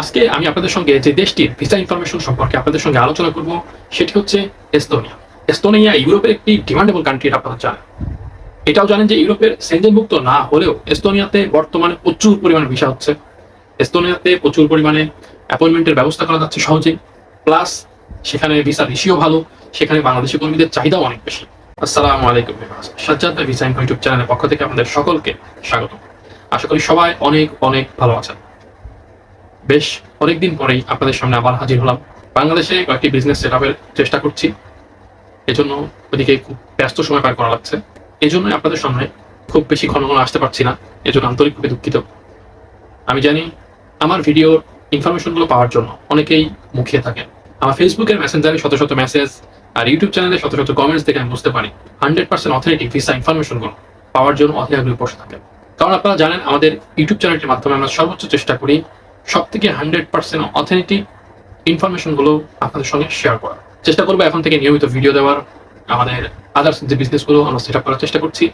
আজকে আমি আপনাদের সঙ্গে যে দেশটির ভিসা ইনফরমেশন সম্পর্কে আপনাদের সঙ্গে আলোচনা করব, সেটি হচ্ছে এস্তোনিয়া। এস্তোনিয়া ইউরোপের একটি ডিমান্ডেবল কান্ট্রি আপনারা জানেন। এটাও জানেন যে ইউরোপের সেঞ্জেনভুক্ত না হলেও এস্তোনিয়াতে বর্তমানে প্রচুর পরিমাণে ভিসা হচ্ছে। এস্তোনিয়াতে প্রচুর পরিমাণে অ্যাপয়েন্টমেন্টের ব্যবস্থা করা যাচ্ছে সহজেই। প্লাস সেখানে ভিসা রেশিও ভালো, সেখানে বাংলাদেশি কর্মীদের চাহিদাও অনেক বেশি। আসসালামু আলাইকুম। সাজ্জাদ ভিসা ইনফো ইউটিউব চ্যানেলের পক্ষ থেকে আপনাদের সকলকে স্বাগত। আশা করি সবাই অনেক অনেক ভালো আছেন। বেশ অনেকদিন পরেই আপনাদের সামনে আবার হাজির হলাম। বাংলাদেশে কয়েকটি বিজনেস সেট চেষ্টা করছি। এজন্য ওদিকে খুব ব্যস্ত সময় পার করা লাগছে। এই জন্যই আপনাদের সামনে খুব বেশি ঘন ঘন আসতে পারছি না। এজন্য আন্তরিকভাবে দুঃখিত। আমি জানি আমার ভিডিওর ইনফরমেশনগুলো পাওয়ার জন্য অনেকেই মুখিয়ে থাকেন। আমার ফেসবুকের মেসেঞ্জারে শত শত মেসেজ আর ইউটিউব চ্যানেলে শত শত কমেন্টস দেখে আমি বুঝতে পারি হান্ড্রেড পার্সেন্ট অথেন্টিক ভিসা ইনফরমেশনগুলো পাওয়ার জন্য আগ্রহে বসে থাকেন। কারণ আপনারা জানেন, আমাদের ইউটিউব চ্যানেলটির মাধ্যমে আমরা সর্বোচ্চ চেষ্টা করি সব থেকে হান্ড্রেড পার্সেন্ট অথেন্টিক ইনফরমেশনগুলো আপনাদের সঙ্গে শেয়ার করার চেষ্টা করব এখন থেকে নিয়মিত ভিডিও দেওয়ার, আমাদের আদার্স যে বিজনেসগুলো আমরা সেট করার চেষ্টা করছি,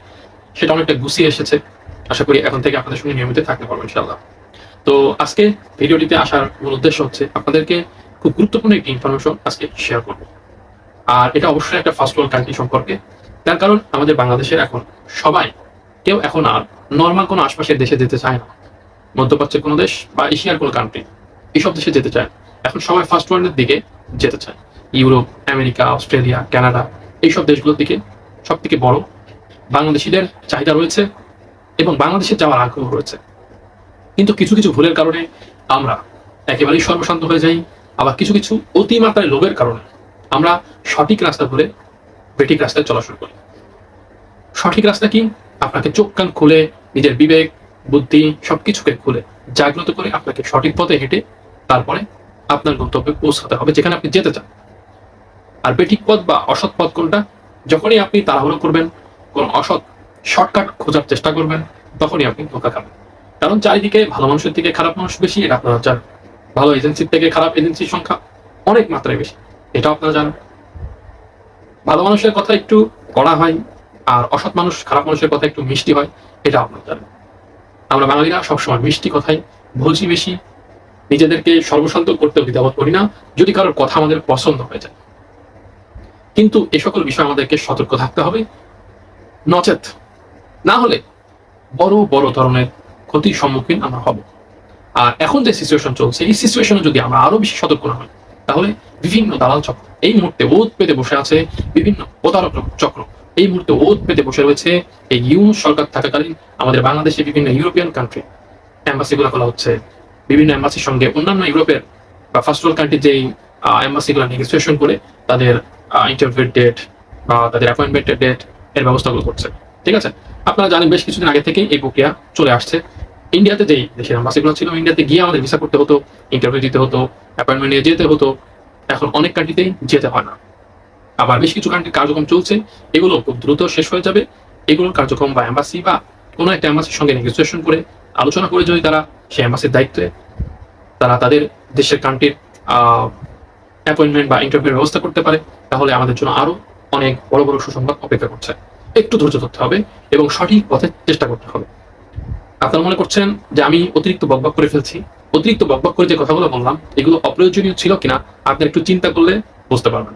সেটা অনেকটা গুছিয়ে এসেছে। আশা করি এখন থেকে আপনাদের সঙ্গে নিয়মিত থাকতে পারব ইনশাল্লাহ তো আজকে ভিডিওটিতে আসার মূল উদ্দেশ্য হচ্ছে আপনাদেরকে খুব গুরুত্বপূর্ণ একটি ইনফরমেশন আজকে শেয়ার করব। আর এটা অবশ্যই একটা ফার্স্ট ওয়ার্ল্ড কান্ট্রি সম্পর্কে। তার কারণ আমাদের বাংলাদেশের এখন সবাই, কেউ এখন আর নর্মাল কোনো আশপাশের দেশে যেতে চায় না। মধ্যপ্রাচ্যের কোনো দেশ বা এশিয়ার কোনো কান্ট্রি এইসব দেশে যেতে চায়। এখন সবাই ফার্স্ট ওয়ার্ল্ডের দিকে যেতে চায়। ইউরোপ, আমেরিকা, অস্ট্রেলিয়া, কানাডা, এইসব দেশগুলোর দিকে সব থেকে বড় বাংলাদেশিদের চাহিদা রয়েছে এবং বাংলাদেশে যাওয়ার আগ্রহ রয়েছে। কিন্তু কিছু কিছু ভুলের কারণে আমরা একেবারেই সর্বশান্ত হয়ে যাই, আবার কিছু কিছু অতিমাত্রায় লোভের কারণে আমরা সঠিক রাস্তা ধরে বেঠিক রাস্তায় চলা শুরু করি। সঠিক রাস্তা কি? আপনাকে চোখ কান খুলে নিজের বিবেক বুদ্ধি, সবকিছুকে খুলে জাগ্রত করে আপনাকে সঠিক পথে হেঁটে তারপরে আপনার গন্তব্যে পৌঁছাতে হবে, যেখানে আপনি যেতে চান। আর বেঠিক পথ বা অসৎ পথ কোনটা? যখনই আপনি তাড়াহুড়ো করবেন, কোন অসৎ শর্টকাট খোঁজার চেষ্টা করবেন, তখনই আপনি ধোকা খাবেন। কারণ চারিদিকে ভালো মানুষের থেকে খারাপ মানুষ বেশি, এটা আপনারা জানেন। ভালো এজেন্সির থেকে খারাপ এজেন্সির সংখ্যা অনেক মাত্রায় বেশি, এটা আপনারা জানেন। ভালো মানুষের কথা একটু কড়া হয়, আর অসৎ মানুষ, খারাপ মানুষের কথা একটু মিষ্টি হয়, এটা আপনারা জানেন। আমরা বাঙালিরা সবসময় মিষ্টি কথাই বলছি বেশি, নিজেদেরকে সর্বশান্ত করতে দ্বিধাবোধ করি না, যদি কারোর কথা আমাদের পছন্দ হয়ে যায়। কিন্তু এ সকল বিষয়ে আমাদেরকে সতর্ক থাকতে হবে। নচেত। না হলে বড় বড় ধরনের ক্ষতির সম্মুখীন আমরা হব। আর এখন যে সিচুয়েশন চলছে, এই সিচুয়েশনে যদি আমরা আরও বেশি সতর্ক না হই, তাহলে বিভিন্ন দালাল চক্র, এই মুহূর্তে ওত পেতে বসে আছে বিভিন্ন প্রতারক চক্র। এই মুহূর্তে ওত পেতে বসে রয়েছে এই ইউনুস সরকার থাকাকালীন আমাদের বাংলাদেশে বিভিন্ন ইউরোপিয়ান কান্ট্রি এম্বাসিগুলো খোলা হচ্ছে। বিভিন্ন এম্বাসির সঙ্গে অন্যান্য ইউরোপের বা ফার্স্ট ওয়ার্ল্ড কান্ট্রি যেই এম্বাসিগুলো নেগোসিয়েশন করে তাদের ইন্টারভিউ ডেট বা তাদের অ্যাপয়েন্টমেন্টের ডেট এর ব্যবস্থাগুলো করছে। ঠিক আছে? আপনারা জানেন বেশ কিছুদিন আগে থেকেই এই প্রক্রিয়া চলে আসছে। ইন্ডিয়াতে যেই দেশের এম্বাসিগুলো ছিল, ইন্ডিয়াতে গিয়ে আমাদের ভিসা করতে হতো ইন্টারভিউ দিতে হতো অ্যাপয়েন্টমেন্ট নিয়ে যেতে হতো। এখন অনেক কান্ট্রিতেই যেতে হয় না। আবার বেশ কিছু কান্ট্রির কার্যক্রম চলছে, এগুলো খুব দ্রুত শেষ হয়ে যাবে। এগুলোর কার্যক্রম বা এম্বাসি বা কোনো একটা এম্বাসির সঙ্গে নেগোসিয়েশন করে আলোচনা করে যদি তারা সেই এম্বাসির দায়িত্বে তারা তাদের দেশের কান্ট্রির অ্যাপয়েন্টমেন্ট বা ইন্টারভিউর ব্যবস্থা করতে পারে, তাহলে আমাদের জন্য আরও অনেক বড় বড় সুসংবাদ অপেক্ষা করছে। একটু ধৈর্য ধরতে হবে এবং সঠিক পথে চেষ্টা করতে হবে। আপনারা মনে করছেন যে আমি অতিরিক্ত বকবক করে ফেলছি? অতিরিক্ত বকবক করে যে কথাগুলো বললাম, এগুলো অপ্রয়োজনীয় ছিল কিনা আপনি একটু চিন্তা করলে বুঝতে পারবেন।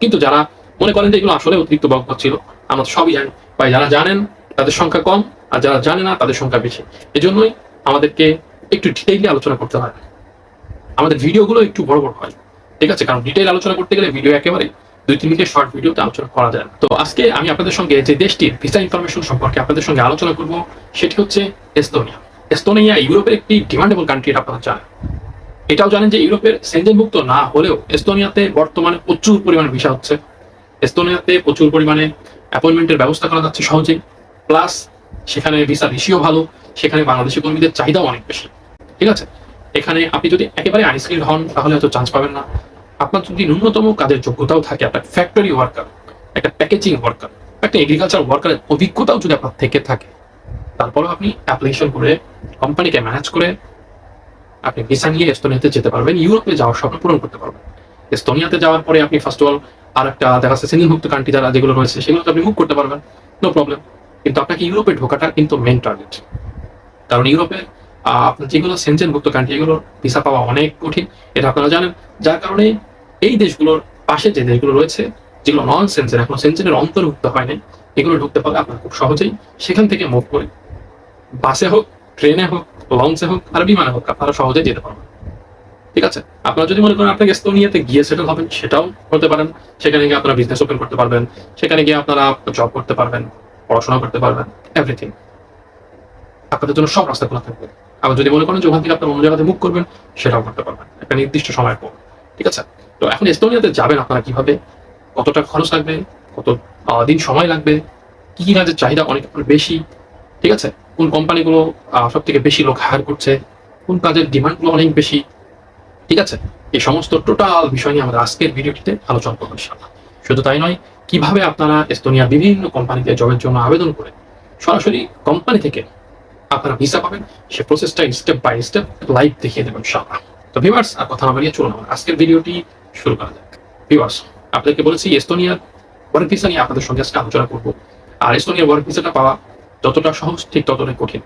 কিন্তু যারা মনে করেন যে এগুলো আসলে অতিরিক্ত বকবক ছিল, আমরা সবই জানি। বা যারা জানেন, তাদের সংখ্যা কম, আর যারা জানে না, তাদের সংখ্যা বেশি। এজন্যই আমাদেরকে একটু ডিটেইলি আলোচনা করতে হয়। আমাদের ভিডিওগুলো একটু বড় বড় হয়, ঠিক আছে? কারণ ডিটেইল আলোচনা করতে গেলে ভিডিও একেবারে দুই, তিন মিনিটের শর্ট ভিডিওতে আলোচনা করা যায়। তো আজকে আমি আপনাদের সঙ্গে যে দেশটির ভিসা ইনফরমেশন সম্পর্কে আপনাদের সঙ্গে আলোচনা করব, সেটি হচ্ছে এস্তোনিয়া। এস্তোনিয়া ইউরোপের একটি ডিমান্ডেবল কান্ট্রি আপনারা জানেন। এটাও জানেন যে ইউরোপের সেঞ্জেনভুক্ত না হলেও এস্তোনিয়াতে বর্তমানে প্রচুর পরিমাণে ভিসা হচ্ছে। এস্তোনিয়াতে প্রচুর পরিমাণে অ্যাপয়েন্টমেন্টের ব্যবস্থা করা যাচ্ছে সহজেই। প্লাস সেখানে ভিসা রেশিও ভালো, সেখানে বাংলাদেশি কর্মীদের চাহিদাও অনেক বেশি। ঠিক আছে? এখানে আপনি যদি একেবারে আনস্কিল্ড হন, তাহলে হয়তো চান্স পাবেন না। আপনার যদি ন্যূনতম কাজের যোগ্যতাও থাকে, আপনার ফ্যাক্টরি ওয়ার্কার একটা প্যাকেজিং ওয়ার্কার একটা এগ্রিকালচার ওয়ার্কারের অভিজ্ঞতাও যদি আপনার থেকে থাকে, তারপরেও আপনি অ্যাপ্লিকেশন করে কোম্পানিকে ম্যানেজ করে আপনি ভিসা নিয়ে এস্তোনিয়াতে যেতে পারবেন, ইউরোপে যাওয়ার স্বপ্ন পূরণ করতে পারবেন। এস্তোনিয়াতে যাওয়ার পরে আপনি ফার্স্ট অফ অল আর একটা দেখা যাচ্ছে শ্রেণীভুক্ত কান্ট্রি যারা যেগুলো রয়েছে, সেগুলোতে আপনি মুভ করতে পারবেন নো প্রবলেম কিন্তু আপনাকে ইউরোপে ঢোকাটা কিন্তু মেন টার্গেট কারণ ইউরোপে আপনার যেগুলো সেনজেনভুক্ত কান্ট্রি এগুলোর ভিসা পাওয়া অনেক কঠিন, এটা আপনারা জানেন। যার কারণে এই দেশগুলোর পাশে যে দেশগুলো রয়েছে, যেগুলো নন সেনজেন এখন সেনজেনের অন্তর্ভুক্ত হয় হয়নি, এগুলো ঢুকতে পারলে আপনার খুব সহজেই সেখান থেকে মুভ করে বাসে হোক ট্রেনে হোক লঞ্চে হোক, আর বিমানে হোক, আপনারা সহজেই যেতে পারবেন। ঠিক আছে? আপনারা যদি মনে করেন আপনাকে এস্তোনিয়াতে গিয়ে সেটেল হবেন, সেটাও করতে পারেন। সেখানে গিয়ে আপনারা বিজনেস ওপেন করতে পারবেন। সেখানে গিয়ে আপনারা জব করতে পারবেন, পড়াশোনা করতে পারবেন এভরিথিং আপনাদের জন্য সব রাস্তা খোলা থাকবে। আবার যদি মনে করেন যে ওখান থেকে আপনার অন্য জায়গাতে মুভ করবেন, সেটাও করতে পারবেন। একটা নির্দিষ্ট সময় পর ঠিক আছে? তো এখন এস্তোনিয়াতে যাবেন আপনারা কীভাবে? কতটা খরচ লাগবে? কত দিন সময় লাগবে? কি কি কাজের চাহিদা অনেক বেশি? ঠিক আছে? কোন কোম্পানিগুলো সব থেকে বেশি লোক হায়ার করছে, কোন কাজের ডিমান্ডগুলো অনেক বেশি, ঠিক আছে? এই সমস্ত টোটাল বিষয় নিয়ে আমরা আজকের ভিডিওটিতে আলোচনা করব শুধু তাই নয়, কীভাবে আপনারা এস্তোনিয়ার বিভিন্ন কোম্পানিতে জবের জন্য আবেদন করে সরাসরি কোম্পানি থেকে আপনারা ভিসা পাবেন, সে প্রসেসটা স্টেপ বাই স্টেপ লাইভ দেখিয়ে দেবেন ইনশাআল্লাহ। তো ভিভার্স আর কথা না বাড়িয়ে চলুন আজকের ভিডিওটি শুরু করা যাক। ভিভার্স আপনাদেরকে বলেছি, এস্তোনিয়ার ওয়ার্ক ভিসা নিয়ে আপনাদের সঙ্গে আজকে আলোচনা করব। আর এস্তোনিয়ার ওয়ার্ক ভিসাটা পাওয়া যতটা সহজ, ঠিক ততটাই কঠিন।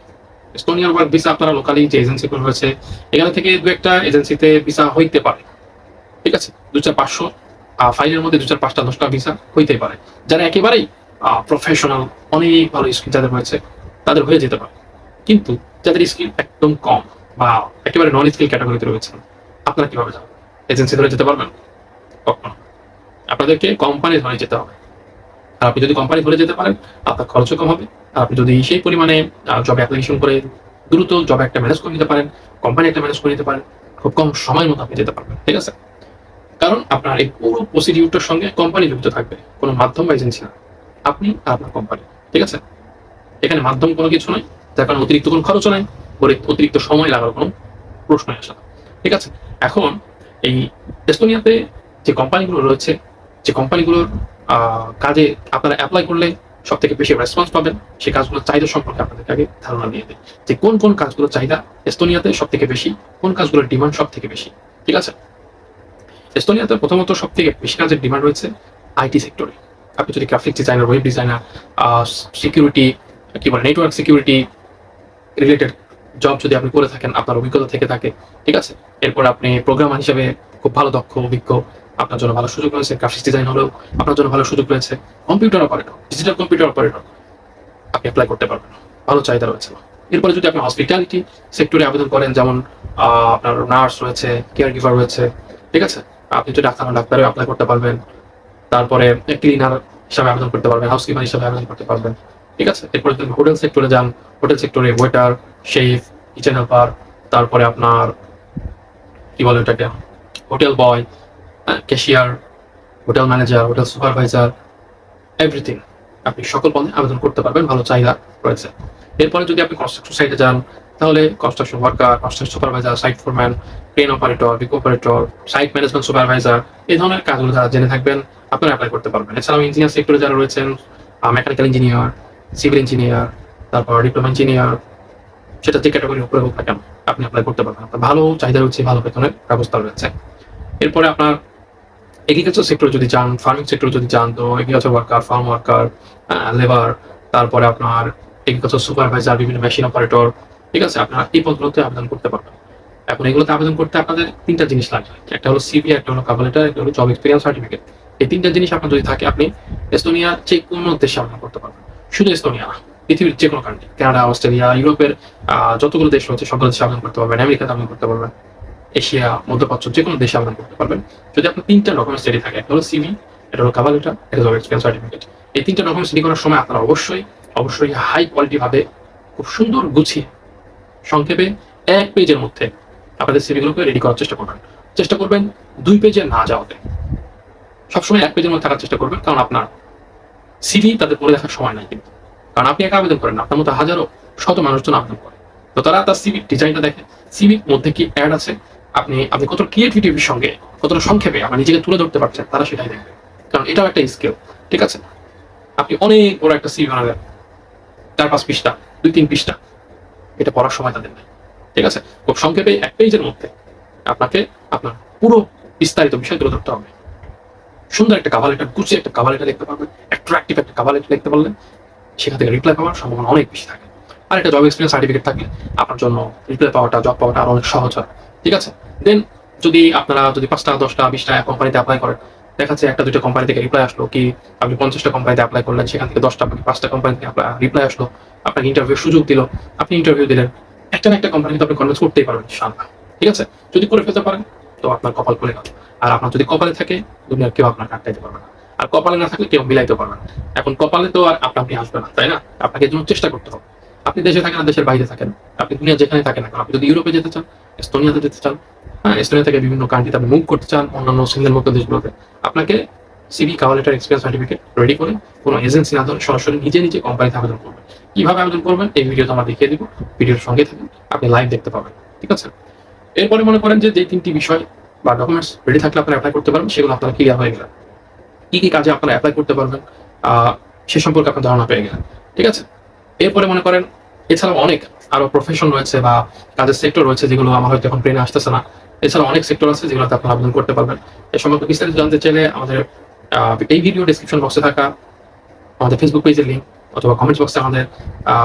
এস্তোনিয়ার ওয়ার্ক ভিসা আপনারা লোকালি যে এজেন্সিগুলো রয়েছে, এখানে থেকে দু একটা এজেন্সিতে ভিসা হইতে পারে। ঠিক আছে? দু চার পাঁচশো ফাইলের মধ্যে দু চার পাঁচটা, দশটা ভিসা হইতে পারে। যারা একেবারেই প্রফেশনাল অনেক ভালো স্কিল যাদের রয়েছে, তাদের হয়ে যেতে পারে। কিন্তু যাদের স্কিল একদম কম বা একেবারে নন স্কিল ক্যাটাগরিতে রয়েছেন আপনারা কীভাবে যাবেন? এজেন্সি ধরে যেতে পারবেন? কখনো। আপনাদেরকে কোম্পানি ধরে যেতে হবে। আপনি যদি কোম্পানি ধরে যেতে পারেন, আপনার খরচও কম হবে। আপনি যদি সেই পরিমাণে জব অ্যাপ্লিকেশন করে দ্রুত জব একটা ম্যানেজ করে নিতে পারেন কোম্পানি একটা ম্যানেজ করে নিতে পারেন, খুব কম সময়ের মধ্যে আপনি যেতে পারবেন, ঠিক আছে? কারণ আপনার এই পুরো প্রসিডিউরটার সঙ্গে কোম্পানি যুক্ত থাকবে, কোনো মাধ্যম বা এজেন্সি না। আপনি আপনার কোম্পানি ঠিক আছে? এখানে মাধ্যম কোনো কিছু নয়, যার কারণে অতিরিক্ত কোনো খরচও নাই অতি- অতিরিক্ত সময় লাগার কোনো প্রশ্ন আসে না, ঠিক আছে? এখন এই এস্তোনিয়াতে যে কোম্পানিগুলো রয়েছে, যে কোম্পানিগুলোর কাজে আপনারা অ্যাপ্লাই করলে সব থেকে বেশি রেসপন্স পাবেন। সেই কাজগুলোর চাহিদা সম্পর্কে আপনাদেরকে আগে ধারণা দিয়ে দেয় যে কোন কোন কাজগুলোর চাহিদা এস্তোনিয়াতে সব থেকে বেশি, কোন কাজগুলোর ডিমান্ড সব থেকে বেশি, ঠিক আছে? এস্তোনিয়াতে প্রথমত সব থেকে বেশি কাজের ডিমান্ড রয়েছে আইটি সেক্টরে আপনি যদি graphic designer web designer security কি বলে নেটওয়ার্ক সিকিউরিটি রিলেটেড জব যদি আপনি করে থাকেন, আপনার অভিজ্ঞতা থেকে থাকে, ঠিক আছে? এরপর আপনি প্রোগ্রামার হিসেবে খুব ভালো, দক্ষ, অভিজ্ঞ আপনার জন্য ভালো সুযোগ রয়েছে গ্রাফিক্স ডিজাইন হলেও আপনার জন্য ভালো সুযোগ রয়েছে computer operator digital computer operator আপনি অ্যাপ্লাই করতে পারবেন। ভালো চাহিদা রয়েছে। এরপরে যদি আপনি হসপিটালিটি সেক্টরে আবেদন করেন, যেমন আপনার নার্স রয়েছে কেয়ার গিভার রয়েছে, ঠিক আছে? আপনি যদি ডাক্তার ডাক্তারে অ্যাপ্লাই করতে পারবেন। তারপরে ক্লিনার হিসাবে আবেদন করতে পারবেন হাউস কিপার হিসাবে আবেদন করতে পারবেন, ঠিক আছে? এরপরে যদি হোটেল সেক্টরে যান হোটেল সেক্টরে ওয়েটার শেফ কিচেন হেল্পার তারপরে আপনার, কি বলে ওটাকে? Hotel boy cashier hotel manager hotel supervisor everything আপনি সকল পদে আবেদন করতে পারবেন, ভালো চাহিদা রয়েছে। এরপরে যদি আপনি কনস্ট্রাকশন সাইটে যান, তাহলে construction worker construction supervisor site foreman crane operator বিক অপারেটর সাইট ম্যানেজমেন্ট সুপারভাইজার এই ধরনের কাজগুলো যারা জেনে থাকবেন, আপনারা অ্যাপ্লাই করতে পারবেন। এছাড়াও ইঞ্জিনিয়ার সেক্টরে যারা রয়েছেন মেকানিক্যাল ইঞ্জিনিয়ার সিভিল ইঞ্জিনিয়ার তারপর ডিপ্লোমা ইঞ্জিনিয়ার সেটা যে ক্যাটাগরির উপরে হোক না কেন, আপনি অ্যাপ্লাই করতে পারবেন। ভালো চাহিদা রয়েছে, ভালো বেতনের ব্যবস্থা রয়েছে। এরপরে আপনার এগ্রিকালচার সেক্টর যদি যান ফার্মিং সেক্টর যদি যান, তো agriculture worker farm worker labour তারপরে আপনার এগ্রিকালচার সুপারভাইজার বিভিন্ন মেশিন অপারেটর ঠিক আছে? আপনারা এই পদগুলোতে আবেদন করতে পারবেন। এখন এগুলোতে আবেদন করতে আপনাদের তিনটা জিনিস লাগবে। একটা হলো সিভি একটা হলো কাভার লেটার একটা হলো জব এক্সপিরিয়েন্স সার্টিফিকেট এই তিনটা জিনিস আপনার যদি থাকে, আপনি এস্তোনিয়া যে কোনো দেশে আবেদন করতে পারবেন। শুধু এস্তোনিয়া না, পৃথিবীর যে কোনো কান্ট্রি কানাডা, অস্ট্রেলিয়া, ইউরোপের যতগুলো দেশ রয়েছে সকল দেশে আবেদন করতে পারবেন, আমেরিকাতে আবেদন করতে পারবেন। এশিয়া মধ্যপ্রাচ্য যে কোনো দেশে আবেদন করতে পারবেন। যদি আপনার তিনটা ডকুমেন্টস রেডি থাকে একটা হলো সিভি এটা হলো কাভার লেটার এটা হলো এক্সপিরিয়েন্স সার্টিফিকেট এই তিনটা ডকুমেন্টস রেডি করার সময় আপনারা অবশ্যই অবশ্যই হাই কোয়ালিটি ভাবে খুব সুন্দর গুছিয়ে, সংক্ষেপে এক পেজের মধ্যে আপনাদের সিভিগুলোকে রেডি করার চেষ্টা করবেন। চেষ্টা করবেন দুই পেজে না যাওয়াতে। সবসময় এক পেজের মধ্যে থাকার চেষ্টা করবেন, কারণ আপনার সিভি তাদের পড়ে দেখার সময় নাই কিন্তু। কারণ আপনি একা আবেদন করেন আপনার মতো হাজারো, শত মানুষজন আবেদন করে। তো তারা তার সিভি ডিজাইনটা দেখে সিভির মধ্যে কি অ্যাড আছে আপনি আপনি কত ক্রিয়েটিভিটির সঙ্গে, কতটা সংক্ষেপে আপনি নিজেকে তুলে ধরতে পারছেন, তারা সেটাই দেখবে। কারণ এটাও একটা স্কিল ঠিক আছে? আপনি অনেক বড় একটা সিভি বানালেন, চার, পাঁচ পৃষ্ঠা, দুই, তিন পৃষ্ঠা, এটা পড়ার সময় তাদের নেই, ঠিক আছে? খুব সংক্ষেপে এক পেজের মধ্যে আপনাকে, আপনার পুরো বিস্তারিত বিষয় তুলে ধরতে হবে। সুন্দর একটা কাভার লেটার গুছিয়ে একটা কাভার লিখতে পারবেন অ্যাট্রাকটিভ একটা কাভার লেটার লিখতে পারলে সেখান থেকে রিপ্লাই পাওয়ার সম্ভাবনা অনেক বেশি থাকে। আর একটা জব এক্সপিরিয়েন্স সার্টিফিকেট থাকলে আপনার জন্য রিপ্লাই পাওয়াটা জব পাওয়াটা আরও অনেক সহজ হয়, ঠিক আছে? দেন যদি আপনারা যদি পাঁচটা, দশটা, বিশটা কোম্পানিতে অ্যাপ্লাই করেন দেখা যাচ্ছে একটা দুটো কোম্পানি থেকে রিপ্লাই আসলো কি আপনি পঞ্চাশটা কোম্পানিতে অ্যাপ্লাই করলেন, সেখান থেকে দশটা কি পাঁচটা কোম্পানি থেকে রিপ্লাই আসলো, আপনাকে ইন্টারভিউ সুযোগ দিল, আপনি ইন্টারভিউ দিলেন, একটা না একটা কোম্পানিতে আপনি কনভিন্স করতেই পারবেন ঠিক আছে? যদি করে ফেলতে পারেন, তো আপনার কপাল খুলে গেল। আর আপনার যদি কপালে থাকে, দুনিয়ার কেউ আপনার কাটাইতে পারবে না। আর কপালে না থাকলে কেউ মিলাইতে পারবে না। এখন কপালে তো আর আপনা আপনি আসবে না, তাই না? আপনাকে জন্য চেষ্টা করতে হবে। আপনি দেশে থাকেন না দেশের বাইরে থাকেন। আপনি দুনিয়া যেখানে থাকেন না আপনি যদি ইউরোপে যেতে চান, এস্তোনিয়াতে যেতে চান এস্তোনিয়া থেকে বিভিন্ন কান্ট্রিতে আপনি মুভ করতে চান অন্যান্য সিঙ্গেল মুক্ত দেশগুলোতে, আপনাকে CV cover letter experience certificate ready করে কোনো এজেন্সি না ধরে সরাসরি নিজে নিজে কোম্পানিতে আবেদন করবেন। কীভাবে আবেদন করবেন এই ভিডিওতে আমরা দেখিয়ে দিব। ভিডিওর সঙ্গে থাকুন, আপনি লাইভ দেখতে পাবেন, ঠিক আছে? এরপরে মনে করেন যে যে তিনটি বিষয় বা ডকুমেন্টস রেডি থাকলে আপনারা অ্যাপ্লাই করতে পারবেন, সেগুলো আপনারা ক্লিয়ার হয়ে গেলেন কি কি কাজে আপনারা অ্যাপ্লাই করতে পারবেন সে সম্পর্কে আপনার ধারণা পেয়ে গেলেন, ঠিক আছে? এরপরে মনে করেন, এছাড়াও অনেক আরও প্রফেশন রয়েছে বা কাজের সেক্টর রয়েছে যেগুলো আমার হয়তো এখন ব্রেনে আসতেছে না। এছাড়া অনেক সেক্টর আছে যেগুলোতে আপনারা আবেদন করতে পারবেন। এ সম্পর্কে বিস্তারিত জানতে চাইলে আমাদের এই ভিডিও ডিসক্রিপশন বক্সে থাকা আমাদের ফেসবুক পেজের লিঙ্ক অথবা কমেন্টস বক্সে আমাদের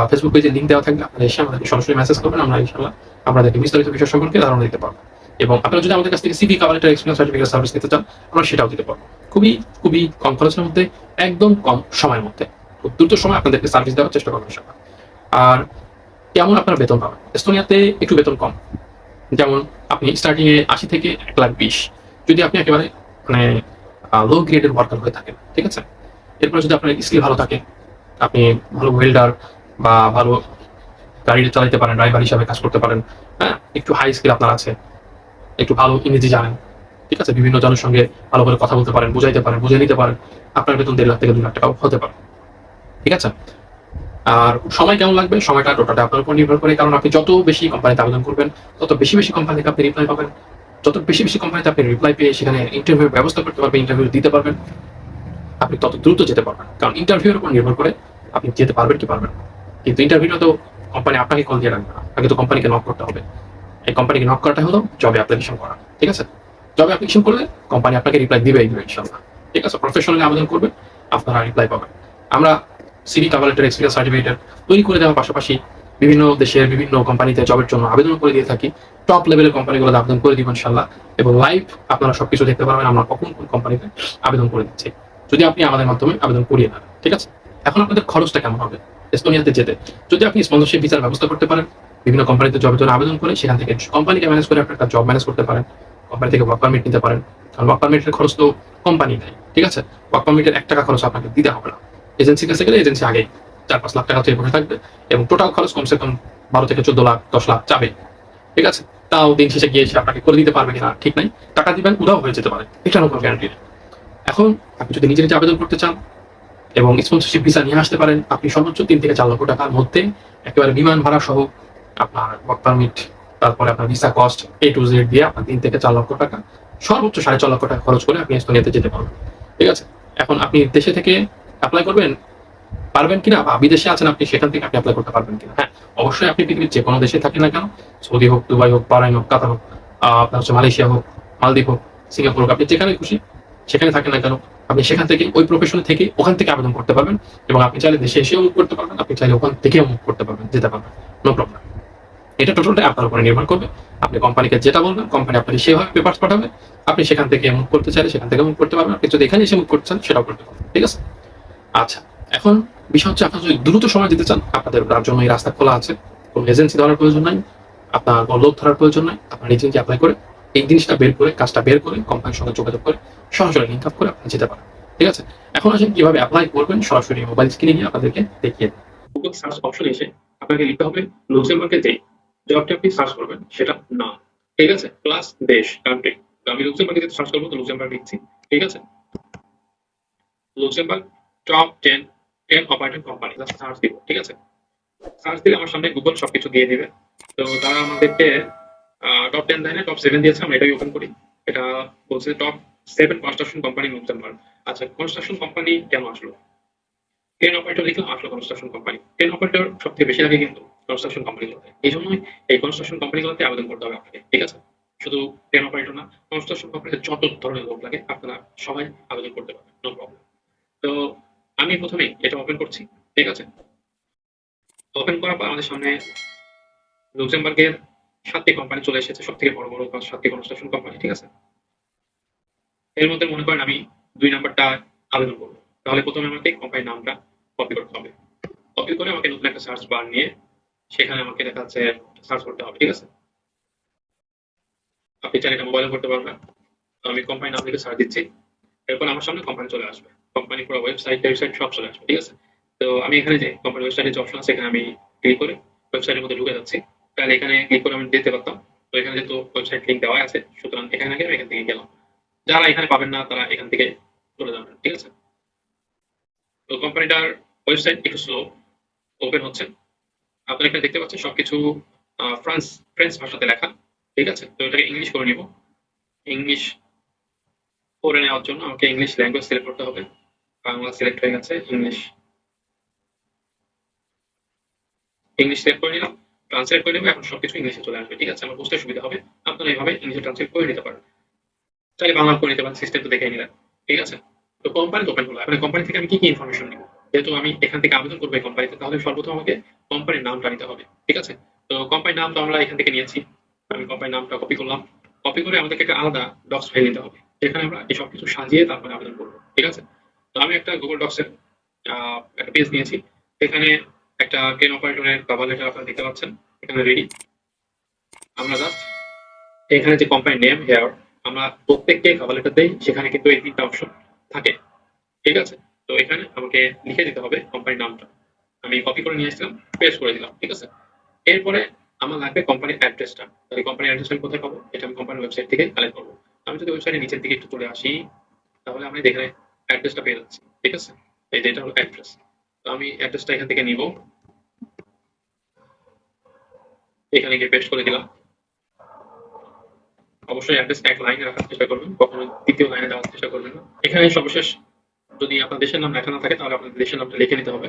ফেসবুক পেজের লিঙ্ক দেওয়া থাকলে আপনারা এসে আমাদেরকে সরাসরি মেসেজ করবেন, আমরা ইনশাল্লাহ আপনাদেরকে বিস্তারিত বিষয় সম্পর্কে ধারণা দিতে পারব। এবং আপনারা যদি আমাদের কাছ থেকে CV cover letter experience certificate service নিতে চান, আমরা সেটাও দিতে পারব। খুবই খুবই কম খরচের মধ্যে, একদম কম সময়ের মধ্যে। খুব দ্রুত সময় আপনাদেরকে সার্ভিস দেওয়ার চেষ্টা করব আর কেমন আপনারা বেতন পাবেন? এস্তোনিয়াতে একটু বেতন কম। যেমন আপনি স্টার্টিং এ আশি থেকে এক লাখ বিশ, যদি আপনি একেবারে মানে লো গ্রেডের ওয়ার্কার হয়ে থাকেন, ঠিক আছে? এরপরে যদি আপনার স্কিল ভালো থাকে, আপনি ভালো ওয়েল্ডার বা ভালো গাড়ি চালাতে পারেন ড্রাইভার হিসাবে কাজ করতে পারেন হ্যাঁ? একটু হাই স্কিল আপনার আছে, একটু ভালো ইংরেজি জানেন, ঠিক আছে? বিভিন্ন জনের সঙ্গে ভালো করে কথা বলতে পারেন, বুঝাইতে পারেন, বুঝে নিতে পারেন, আপনার বেতন দেড় লাখ থেকে দুই লাখ টাকা হতে পারে, ঠিক আছে? আর সময় কেমন লাগবে? সময়টা টোটালটা আপনার উপর নির্ভর করে, কারণ আপনি যত বেশি কোম্পানিতে আবেদন করবেন, তত বেশি বেশি কোম্পানিতে আপনি রিপ্লাই পাবেন। যত বেশি বেশি কোম্পানিতে আপনি রিপ্লাই পেয়ে সেখানে ইন্টারভিউ ব্যবস্থা করতে পারবেন ইন্টারভিউ দিতে পারবেন। আপনি তত দ্রুত যেতে পারবেন, কারণ ইন্টারভিউর উপর নির্ভর করে আপনি যেতে পারবেন কি পারবেন। কিন্তু ইন্টারভিউটা তো কোম্পানি আপনাকে কল দিয়ে রাখবে না। আপনাকে তো কোম্পানিকে নক করতে হবে। এই কোম্পানিকে নক করাটা হলো জবে অ্যাপ্লিকেশন করা, ঠিক আছে? জবে অ্যাপ্লিকেশন করলে কোম্পানি আপনাকে রিপ্লাই দিবে দিবে ইনশাল্লাহ ঠিক আছে? প্রফেশনালি আবেদন করবেন, আপনারা রিপ্লাই পাবেন। আমরা সিভি কাভালেটের এক্সপিরিয়েন্স সার্টিফিকেট তৈরি করে দেওয়ার পাশাপাশি বিভিন্ন দেশের বিভিন্ন কোম্পানিতে জবের জন্য আবেদন করে দিয়ে থাকি। টপ লেভেলের কোম্পানিগুলোতে আবেদন করে দিব ইনশাল্লাহ এবং লাইভ আপনারা সবকিছু দেখতে পারবেন। আমরা কখন কোন কোম্পানিতে আবেদন করে দিচ্ছি। যদি আপনি আমাদের মাধ্যমে আবেদন করিয়ে নেন ঠিক আছে? এখন আপনাদের খরচটা কেমন হবে? এস্তোনিয়াতে যেতে। যদি আপনি স্পন্সরশিপ ভিসার ব্যবস্থা করতে পারেন, বিভিন্ন কোম্পানিতে জবের জন্য আবেদন করে সেখান থেকে কোম্পানিকে ম্যানেজ করে আপনার জব ম্যানেজ করতে পারেন। কোম্পানি থেকে ওয়ার্ক পারমিট নিতে পারেন। কারণ ওয়ার্ক পারমিটের খরচ তো কোম্পানি নেয় ঠিক আছে? ওয়ার্ক পারমিটের এক টাকা খরচ আপনাকে দিতে হবে না। এজেন্সির কাছে গেলে এজেন্সি আগে চার পাঁচ লাখ টাকা থেকে বসে থাকবে এবং টোটাল খরচ কমসে কম বারো থেকে চোদ্দ লাখ, দশ লাখ যাবে। ঠিক আছে? তাও দিন শেষে গিয়ে সে আপনাকে করে দিতে পারবে কিনা ঠিক নাই। টাকা দিবেন উদাও হয়ে যেতে পারে। এটার উপর গ্যারান্টি এখন আপনি যদি নিজে নিজে আবেদন করতে চান এবং স্পন্সরশিপ ভিসা নিয়ে আসতে পারেন, আপনি সর্বোচ্চ তিন থেকে চার লক্ষ টাকার মধ্যে একেবারে বিমান ভাড়া সহ আপনার ওয়ার্ক পারমিট তারপরে আপনার visa cost A to Z দিয়ে আপনার তিন থেকে চার লক্ষ টাকা, সর্বোচ্চ সাড়ে চার লক্ষ টাকা খরচ করে আপনি এস্তোনিয়াতে যেতে পারবেন। ঠিক আছে? এখন আপনি দেশে থেকে অ্যাপ্লাই করবেন? পারবেন কিনা? বা বিদেশে আছেন আপনি সেখান থেকে আপনি অ্যাপ্লাই করতে পারবেন কিনা? হ্যাঁ। অবশ্যই আপনি পৃথিবীর যে কোনো দেশে থাকেন না কেন সৌদি হোক দুবাই হোক বারাইন হোক কাতার হোক আপনার হচ্ছে মালয়েশিয়া হোক মালদ্বীপ হোক সিঙ্গাপুর হোক আপনি যেখানে খুশি সেখানে থাকেন না কেন আপনি সেখান থেকে ওই প্রফেশনে থেকে ওখান থেকে আবেদন করতে পারবেন এবং আপনি চাইলে দেশে এসেও মুভ করতে পারবেন আপনি চাইলে ওখান থেকেও মুভ করতে পারবেন যেতে পারবেন নো প্রবলেম এটা টোটালটা আপনার উপরে নির্ভর করবে। আপনি কোম্পানিকে যেটা বলবেন কোম্পানি আপনাকে সেভাবে পেপার পাঠাবে আপনি সেখান থেকে মুভ করতে চাইলে সেখান থেকে মুভ করতে পারবেন। আপনি যদি এখানে এসে মুভ করতে চান সেটাও করতে পারবেন ঠিক আছে? আচ্ছা এখন বিষয় হচ্ছে আপনার যদি দ্রুত সময় দিতে চান, আপনাদের তার জন্য এই রাস্তা খোলা আছে, কোনো এজেন্সি ধরার প্রয়োজন নাই, আপনার কোনো লোক ধরার প্রয়োজন নাই, আপনার এজেন্সি অ্যাপ্লাই করে এই জিনিসটা বের করে, কাজটা বের করে কোম্পানির সঙ্গে যোগাযোগ করে, সরাসরি লিঙ্ক আপ করে আপনি যেতে পারেন, ঠিক আছে? এখন আসেন কীভাবে অ্যাপ্লাই করবেন, সরাসরি মোবাইল স্ক্রিনে গিয়ে আপনাদেরকে দেখিয়ে গুগল সার্চ অপশনে এসে আপনাকে লিখতে হবে লুক্সেমবার্গের যে জবটি আপনি সার্চ করবেন, সেটা না, ঠিক আছে? প্লাস দেশ কান্ট্রি আমি লুক্সেমবার্গে যেহেতু সার্চ করব, তো লুক্সেমবার্গ লিখছি, ঠিক আছে? Luxembourg top ten ten operating company search দিব ঠিক আছে? সার্চ দিলে আমার সামনে গুগল সবকিছু দিয়ে দিবে। তো তারা আমাদেরকে টপ টেন দেয় না টপ সেভেন দিয়েছে, আমরা এটাই ওপেন করি। এটা বলছে top seven construction company Luxembourg আচ্ছা কনস্ট্রাকশন কোম্পানি কেন আসলো? টেন অপারেটর লিখলাম আসলো কনস্ট্রাকশন কোম্পানি টেন অপারেটর সব থেকে বেশি লাগে কিন্তু কনস্ট্রাকশন কোম্পানিগুলোতে এই জন্যই এই কনস্ট্রাকশন কোম্পানিগুলোতে আবেদন করতে হবে আপনাকে, ঠিক আছে? শুধু টেন অপারেটর না কনস্ট্রাকশন কোম্পানিতে যত ধরনের লোক লাগে, আপনারা সবাই আবেদন করতে পারবেন নো প্রবলেম তো আমি প্রথমে এটা ওপেন করছি, ঠিক আছে? ওপেন করার পর আমাদের সামনে লুক্সেমবার্গের সাতটি কোম্পানি চলে এসেছে সব থেকে বড় বড় সাতটি কনস্ট্রাকশন কোম্পানি ঠিক আছে? এর মধ্যে মনে করেন আমি দুই নাম্বারটা আবেদন করব। তাহলে প্রথমে আমাকে কোম্পানির নামটা কপি করতে হবে। কপি করে আমাকে নতুন একটা সার্চ বার নিয়ে সেখানে আমাকে দেখা যাচ্ছে সার্চ করতে হবে, ঠিক আছে? আপনি চাইলে এটা মোবাইলে করতে পারবেন। আমি কোম্পানির নাম লিখে সার্চ দিচ্ছি। এরপর আমার সামনে কোম্পানি চলে আসবে। কোম্পানি পুরো ওয়েবসাইট ওয়েবসাইট সব চলে আসবে, ঠিক আছে? তো আমি এখানে যে কোম্পানি ওয়েবসাইটের যে অপশন আছে, এখানে আমি ক্লিক করে ওয়েবসাইটের মধ্যে ঢুকে যাচ্ছি। তাহলে এখানে ক্লিক করে আমি দিতে পারতাম। তো এখানে যেহেতু ওয়েবসাইট লিঙ্ক দেওয়া আছে, সুতরাং এখানে আগে আমি এখান থেকে গেলাম। যারা এখানে পাবেন না, তারা এখান থেকে চলে যাবেন, ঠিক আছে? তো কোম্পানিটার ওয়েবসাইট একটু স্লো ওপেন হচ্ছে। আপনারা এখানে দেখতে পাচ্ছেন সবকিছু ফ্রান্স ফ্রেঞ্চ ভাষাতে লেখা, ঠিক আছে? তো এটাকে ইংলিশ করে নিব। ইংলিশ করে নেওয়ার জন্য আমাকে ইংলিশ ল্যাঙ্গুয়েজ সিলেক্ট করতে হবে। বাংলা সিলেক্ট হয়ে গেছে ইংলিশ ইংলিশ সিলেক্ট করে নিলাম ট্রান্সলেট করে নেব, এখন সবকিছু ইংলিশে চলে আসবে। ঠিক আছে, আমার বুঝতে সুবিধা হবে, আপনারা এইভাবে ইংলিশে ট্রান্সলেট করে নিতে পারেন। চাইলে বাংলা করে নিতে পারেন সিস্টেম তো দেখে নিলেন। ঠিক আছে? তো কোম্পানি ওপেন হলো। এখন কোম্পানি থেকে আমি কি কি ইনফরমেশন নিব? যেহেতু আমি এখান থেকে আবেদন করব কোম্পানিতে তাহলে সর্বপ্রথম আমাকে কোম্পানির নামটা নিতে হবে। ঠিক আছে? তো কোম্পানির নাম তো আমরা এখান থেকে নিয়েছি। আমি কোম্পানির নামটা কপি করলাম। কপি করে আমাদেরকে একটা আলাদা ডক্স ফাইল নিতে হবে। যেখানে আমরা এই সব কিছু সাজিয়ে তারপরে আবেদন করব। ঠিক আছে? তো আমি একটা গুগল ডক্সের একটা পেজ নিয়েছি। এখানে একটা ট্রেন অপারেটরের কভার লেটার আপনারা দেখতে পাচ্ছেন। এখানে রেডি আমরা জাস্ট এখানে যে কোম্পানির নেম হেয়ার আমরা প্রত্যেককে কভার লেটার দেই। সেখানে কিন্তু এই তিনটা অপশন থাকে। ঠিক আছে? তো এখানে আমাকে লিখে দিতে হবে কোম্পানির নামটা। আমি কপি করে নিয়ে এসেছিলাম পেস্ট করে দিলাম। ঠিক আছে? এরপরে আমার লাগবে কোম্পানির অ্যাড্রেসটা তাহলে কোম্পানির অ্যাড্রেসটা কোথায় পাবো? এটা আমি কোম্পানির ওয়েবসাইট থেকে কালেক্ট করব। আমি যদি ওয়েবসাইটের নিচের দিকে একটু চলে আসি, তাহলে আমরা এখানে অ্যাড্রেসটা পেয়ে যাচ্ছি। ঠিক আছে? এই যে এটা হলো অ্যাড্রেস তো আমি অ্যাড্রেসটা এখান থেকে নিব। এখানে গিয়ে পেস্ট করে দিলাম। অবশ্যই অ্যাড্রেস এক লাইনে রাখার চেষ্টা করবেন। কখনো দ্বিতীয় লাইনে দেওয়ার চেষ্টা করবেন না। এখানে সর্বশেষ যদি আপনার দেশের নাম লেখা না থাকে, তাহলে আপনাদের দেশের নামটা লিখে নিতে হবে।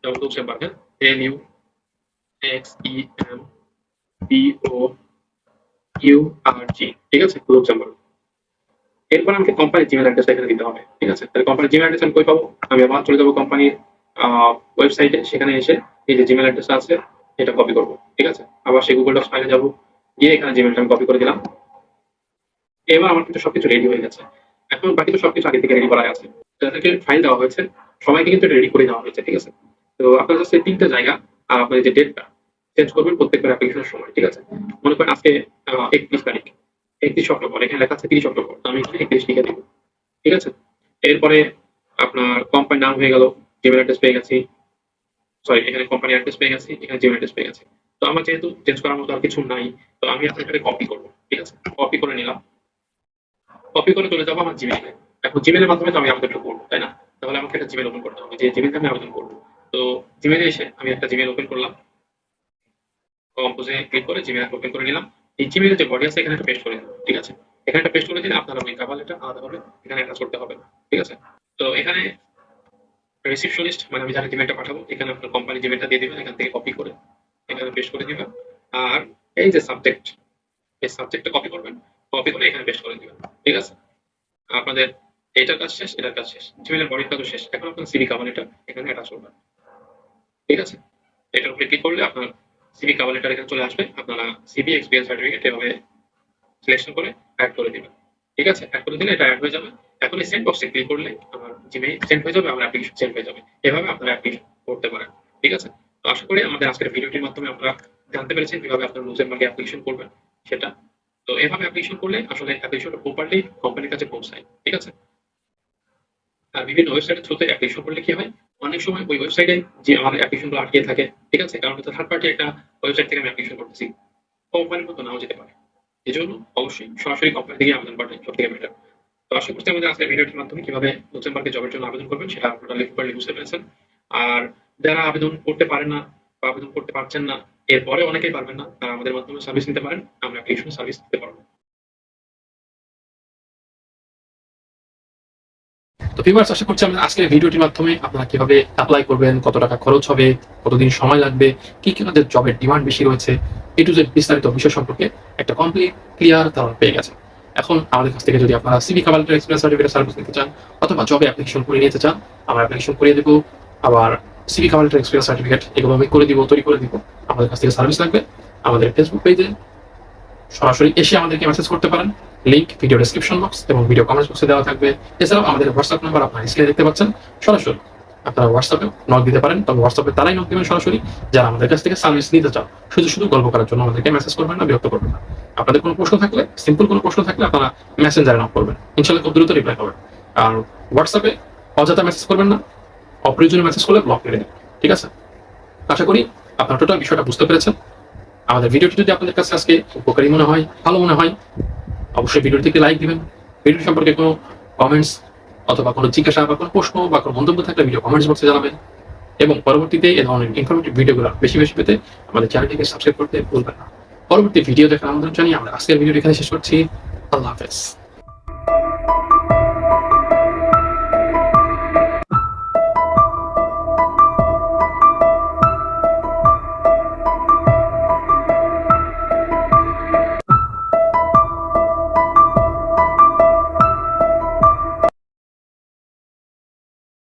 যেমন Luxembourg L U X E M P O U R G ঠিক আছে? লুক্সেমবার্গ এরপর আমাকে কোম্পানির জিমেল অ্যাড্রেস এখানে দিতে হবে, ঠিক আছে? তাহলে কোম্পানির জিমেল অ্যাড্রেস আমি কই পাবো? আমি আবার চলে যাব কোম্পানির ওয়েবসাইটে সেখানে এসে এই যে জিমেল অ্যাড্রেস আছে, এটা কপি করব, ঠিক আছে? আবার সেই গুগল ডক্স ফাইলে যাব, গিয়ে এখানে জিমেলটা আমি কপি করে দিলাম। এবার আমার কিন্তু সবকিছু রেডি হয়ে গেছে। এখন বাকি তো সবকিছু আগে থেকে রেডি করা আছে। যাদেরকে ফাইল দেওয়া হয়েছে, সবাইকে কিন্তু রেডি করে দেওয়া হয়েছে, ঠিক আছে? তো আপনার এই তিনটা জায়গা, আর আপনার যে ডেটটা চেঞ্জ করবেন প্রত্যেকবার অ্যাপ্লিকেশনের সময়, ঠিক আছে? মনে করেন আজকে একত্রিশ তারিখ, একত্রিশ অক্টোবর, এখানে লেখা আছে তিরিশ অক্টোবর আমি এখানে একত্রিশ লিখে দিব, ঠিক আছে? এরপরে আপনার কোম্পানির নাম হয়ে গেল জিমেল অ্যাড্রেস পেয়ে গেছি সরি এখানে কোম্পানি অ্যাড্রেস পেয়ে গেছি, এখানে জিমেল অ্যাড্রেস পেয়ে গেছি। তো আমার যেহেতু চেঞ্জ করার মতো আর কিছু নাই, তো আমি আপনার এখানে কপি করব, ঠিক আছে? কপি করে নিলাম। কপি করে চলে যাব আমার জিমেইলে এখন জিমেলের মাধ্যমে তো আমি আবেদনটা করব, তাই না? তাহলে আমাকে একটা জিমেল ওপেন করতে হবে, যে জিমেলটা আমি আবেদন করব। তো জিমেলে এসে আমি একটা জিমেল ওপেন করলাম। কম্পোজে ক্লিক করে জিমেল ওপেন করে নিলাম। এই জিমেলের যে বডি আছে, এখানে একটা পেস্ট করে দিলাম, ঠিক আছে? এখানে একটা পেস্ট করে দিলে আপনার ওই কাভার লেটার আলাদাভাবে এখানে অ্যাটাচ করতে হবে, ঠিক আছে? তো এখানে রিসিপশনিস্ট মানে আমি যারা জিমেলটা পাঠাবো, এখানে আপনার কোম্পানি জিমেলটা দিয়ে দিবেন, এখান থেকে কপি করে এখানে পেস্ট করে দিবেন। আর এই যে সাবজেক্ট এই সাবজেক্টটা কপি করবেন কপি করে এখানে পেস্ট করে দিবেন, ঠিক আছে? আপনাদের এটার কাজ শেষ, এটার কাজ শেষ। জিমেলের বডির কাজও শেষ। এখন আপনার সিভি কাভার লেটার এখানে অ্যাটাচ করবেন ঠিক আছে? এটার উপরে ক্লিক করলে আপনার সিভি কাভার লেটার এখানে চলে আসবে। আপনারা সিভি এক্সপিরিয়েন্স সার্টিফিকেট এভাবে সিলেকশন করে অ্যাড করে দিবেন। ঠিক আছে? অ্যাড করে দিলে এটা অ্যাড হয়ে যাবে। এখন এই সেন্ড বক্সে ক্লিক করলে আমার জিমেইল সেন্ড হয়ে যাবে, আমার অ্যাপ্লিকেশন সেন্ড হয়ে যাবে। এভাবে আপনারা অ্যাপ্লিকেশন করতে পারেন। ঠিক আছে? তো আশা করি আমাদের আজকের ভিডিওটির মাধ্যমে আপনারা জানতে পেরেছেন কীভাবে আপনার লুজের মার্কে অ্যাপ্লিকেশন করবেন সেটা। তো এভাবে অ্যাপ্লিকেশন করলে আসলে অ্যাপ্লিকেশনটা প্রপারলি কোম্পানির কাছে পৌঁছায়। ঠিক আছে? বিভিন্ন ওয়েবসাইটের থ্রুতে অ্যাপ্লিকেশন করলে কি হয়? অনেক সময় ওই ওয়েবসাইটে যে আমার অ্যাপ্লিকেশনগুলো আটকে থাকে, ঠিক আছে? কারণ এটা থার্ড পার্টি একটা ওয়েবসাইট থেকে আমি অ্যাপ্লিকেশন করতেছি। কোম্পানির মতো নাও যেতে পারে। এই জন্য অবশ্যই সরাসরি কোম্পানি থেকে আবেদন করাটাই সব থেকে বেটার তো আশা করছি আমাদের আজকের ভিডিওটির মাধ্যমে কীভাবে লুক্সেমবার্গে জবের জন্য আবেদন করবেন সেটা আপনারা লিখে বুঝতে পেরেছেন। আর যারা আবেদন করতে পারেন না বা আবেদন করতে পারছেন না, এরপরে অনেকেই পারবেন না, তারা আমাদের মাধ্যমে সার্ভিস নিতে পারেন। আমরা অ্যাপ্লিকেশন সার্ভিস দিতে পারব। তো ভিউয়ার্স আশা করছি আমরা আজকের ভিডিওটির মাধ্যমে আপনারা কীভাবে অ্যাপ্লাই করবেন, কত টাকা খরচ হবে, কতদিন সময় লাগবে, কি কি আমাদের জবের ডিমান্ড বেশি রয়েছে এ টু জেড বিস্তারিত বিষয় সম্পর্কে একটা কমপ্লিট ক্লিয়ার ধারণা পেয়ে গেছে এখন আমাদের কাছ থেকে যদি আপনারা CV cover letter experience certificate service নিতে চান, অথবা জবে অ্যাপ্লিকেশন করে নিতে চান, আমরা অ্যাপ্লিকেশন করিয়ে দেবো, আবার সিভি কাভারেটার এক্সপিরিয়েন্স সার্টিফিকেট এগুলো আমি করে দিব, তৈরি করে দিব। আমাদের কাছ থেকে সার্ভিস লাগবে, আমাদের ফেসবুক পেজে সরাসরি এসে আমাদেরকে মেসেজ করতে পারেন। লিংক ভিডিও ডেসক্রিপশন বক্স এবং ভিডিও কমেন্টস বক্সে দেওয়া থাকবে। এছাড়াও আমাদের হোয়াটসঅ্যাপ নাম্বার আপনারা স্ক্রিনে দেখতে পাচ্ছেন। সরাসরি আপনারা হোয়াটসঅ্যাপে নক দিতে পারেন। তবে হোয়াটসঅ্যাপে তারাই নক দেবেন সরাসরি। যারা আমাদের কাছ থেকে সার্ভিস নিতে চান, শুধু শুধু গল্প করার জন্য আমাদেরকে মেসেজ করবেন না, বিরক্ত করবেন না। আপনাদের কোনো প্রশ্ন থাকলে সিম্পল কোনো প্রশ্ন থাকলে আপনারা মেসেঞ্জারে নক করবেন। ইনশাল্লাহ খুব দ্রুত রিপ্লাই করবেন আর হোয়াটসঅ্যাপে অযথা মেসেজ করবেন না। অপ্রয়োজনীয় মেসেজ করলে ব্লক করে দেবেন। ঠিক আছে? আশা করি আপনার টোটাল বিষয়টা বুঝতে পেরেছেন। আমাদের ভিডিওটি যদি আপনাদের কাছে আজকে উপকারী মনে হয়, ভালো মনে হয়, অবশ্যই ভিডিওটি থেকে লাইক দিবেন। ভিডিও সম্পর্কে কোনো কমেন্টস অথবা কোনো জিজ্ঞাসা বা কোনো প্রশ্ন বা কোনো মন্তব্য থাকলে ভিডিও কমেন্টস বক্সে জানাবেন। এবং পরবর্তীতে এই ধরনের ইনফরমেটিভ ভিডিওগুলো বেশি বেশি পেতে আমাদের চ্যানেলটিকে সাবস্ক্রাইব করতে ভুলবেন না। পরবর্তী ভিডিও দেখার আমন্ত্রণ জানিয়ে আমরা আজকের ভিডিও এখানে শেষ করছি। আল্লাহ হাফেজ।